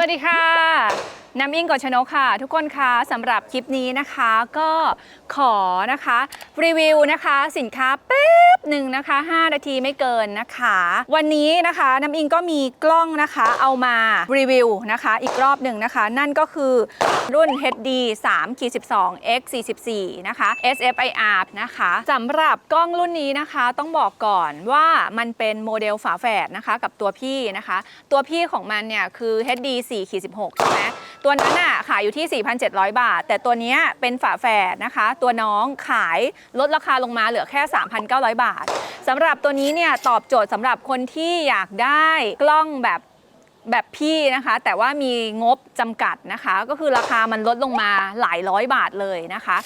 วัสดีค่ะ น้ำอิงกชนกค่ะ ทุกคนคะสำหรับคลิปนี้นะคะก็ขอนะคะ รีวิวนะคะ สินค้าแป๊บหนึ่งนะคะ 5 นาทีไม่เกินนะคะ วันนี้นะคะน้ำอิงก็มีกล้องนะคะ เอามารีวิวนะคะ อีกรอบหนึ่งนะคะ นั่นก็คือรุ่น HD 3 12 X 44นะคะ SFIR นะคะสำหรับกล้องรุ่นนี้นะคะต้องบอกก่อนว่ามันเป็นโมเดลฝาแฝดนะคะกับตัวพี่นะคะ ตัวพี่ของมันเนี่ยคือ HD 4 16ใช่ไหม ตัวนั้นอะขายอยู่ที่ 4,700 บาท แต่ตัวนี้เป็นฝาแฝดนะคะ ตัวน้องขายลดราคาลงมาเหลือแค่ 3,900 บาทสำหรับตัวนี้เนี่ยตอบโจทย์สำหรับคนที่อยากได้กล้องแบบแบบพี่นะคะ แต่ว่ามีงบจำกัดนะคะ ก็คือราคามันลดลงมาหลายร้อยบาทเลยนะคะ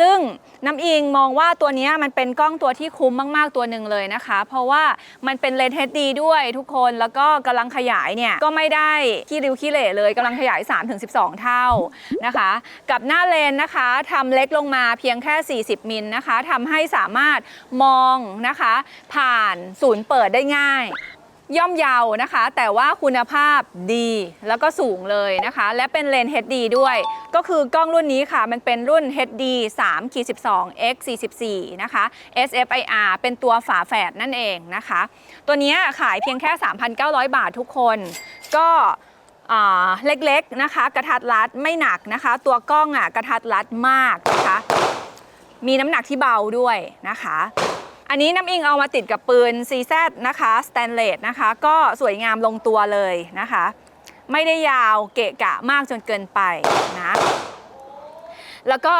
ซึ่งน้ำอิงมองว่าตัวนี้มันเป็นกล้องตัวที่คุ้มมาก ๆ ตัวหนึ่งเลยนะคะ เพราะว่ามันเป็นเลนส์ HD ด้วยทุกคนแล้วก็กำลังขยายเนี่ย ก็ไม่ได้ขี้ริ้วขี้เหร่เลยกำลังขยาย 3-12 เท่านะคะ กับหน้าเลนส์นะคะทำเล็กลงมาเพียงแค่ 40 มิลนะคะทำให้สามารถมองนะคะ ผ่านศูนย์เปิดได้ง่าย ย่อมเยาวนะคะ แต่ว่าคุณภาพดีแล้วก็สูงเลยนะคะ และเป็นเลนส์ HD ด้วย ก็คือกล้องรุ่นนี้ค่ะ มันเป็นรุ่น HD 3 12 X 44นะคะ SFIR เป็นตัวฝาแฝดนั่นเองนะคะ ตัวนี้ขายเพียงแค่ 3,900 บาททุกคน ก็เล็กๆนะคะ กระทัดรัดไม่หนักนะคะ ตัวกล้องอะกระทัดรัดมากนะคะ มีน้ำหนักที่เบาด้วยนะคะ อันนี้น้ำอิงเอามาติดกับปืน CZ นะคะสแตนเลสนะคะ ก็สวยงามลงตัวเลยนะคะ ไม่ได้ยาวเกะกะมากจนเกินไปนะแล้วก็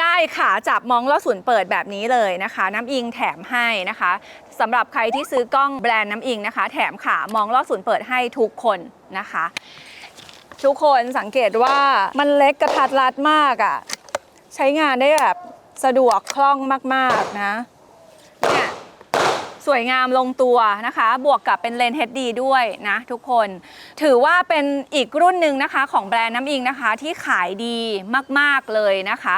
ได้ขาจับมองลอดศูนย์เปิดแบบนี้เลยนะคะ น้ำอิงแถมให้นะคะสำหรับใครที่ซื้อกล้องแบรนด์น้ำอิงนะคะ แถมขามองลอดศูนย์เปิดให้ทุกคนนะคะ ทุกคนสังเกตว่ามันเล็กกระทัดรัดมากอะ่ะใช้งานได้แบบสะดวกคล่องมากๆนะ สวยงามลงตัวนะคะ บวกกับเป็นเลนส์ HD ด้วยนะทุกคน ถือว่าเป็นอีกรุ่นหนึ่งนะคะของแบรนด์น้ำอิงนะคะ ที่ขายดีมาก ๆ เลยนะคะ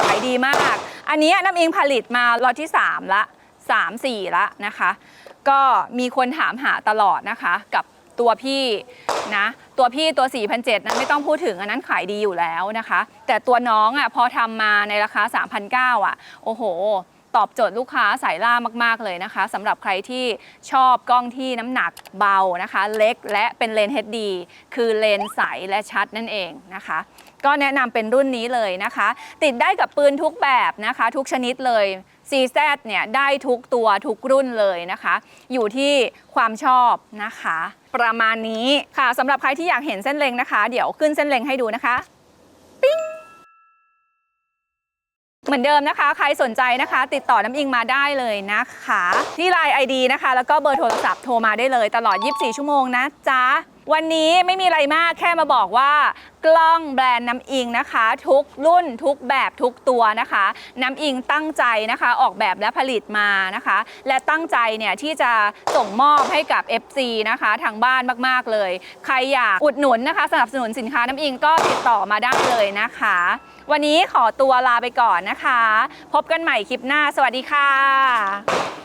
ขายดีมาก อันนี้น้ำอิงผลิตมาล็อตที่ 3 ละ 3 4 ละนะคะ ก็มีคนถามหาตลอดนะคะกับตัวพี่นะตัวพี่ตัว4,700นะไม่ต้องพูดถึงอันนั้นขายดีอยู่แล้วนะคะ แต่ตัวน้องอะพอทำมาในราคา 3,900อะโอ้โห ตอบโจทย์ลูกค้าสายล่ามากๆเลยนะคะสำหรับใครที่ชอบกล้องที่น้ำหนักเบานะคะ เล็กและเป็นเลนส์ HD คือเลนส์ใสและชัดนั่นเองนะคะ ก็แนะนำเป็นรุ่นนี้เลยนะคะ ติดได้กับปืนทุกแบบนะคะ ทุกชนิดเลย CZ เนี่ยได้ทุกตัวทุกรุ่นเลยนะคะ อยู่ที่ความชอบนะคะ ประมาณนี้ค่ะสำหรับใครที่อยากเห็นเส้นเล็งนะคะ เดี๋ยวขึ้นเส้นเล็งให้ดูนะคะ เหมือนเดิมนะคะ ใครสนใจนะคะ ติดต่อน้ำอิงมาได้เลยนะคะ ที่ไลน์ ID นะคะ แล้วก็เบอร์โทรศัพท์โทรมาได้เลยตลอด 24 ชั่วโมงนะจ๊ะ วันนี้ไม่มีอะไรมากแค่มาบอกว่ากล้องแบรนด์น้ำอิงนะคะ ทุกรุ่นทุกแบบทุกตัวนะคะ น้ำอิงตั้งใจนะคะออกแบบและผลิตมานะคะ และตั้งใจเนี่ยที่จะส่งมอบให้กับ FC นะคะทางบ้านมากๆเลย ใครอยากอุดหนุนนะคะ สนับสนุนสินค้าน้ำอิงก็ติดต่อมาได้เลยนะคะ วันนี้ขอตัวลาไปก่อนนะคะ พบกันใหม่คลิปหน้า สวัสดีค่ะ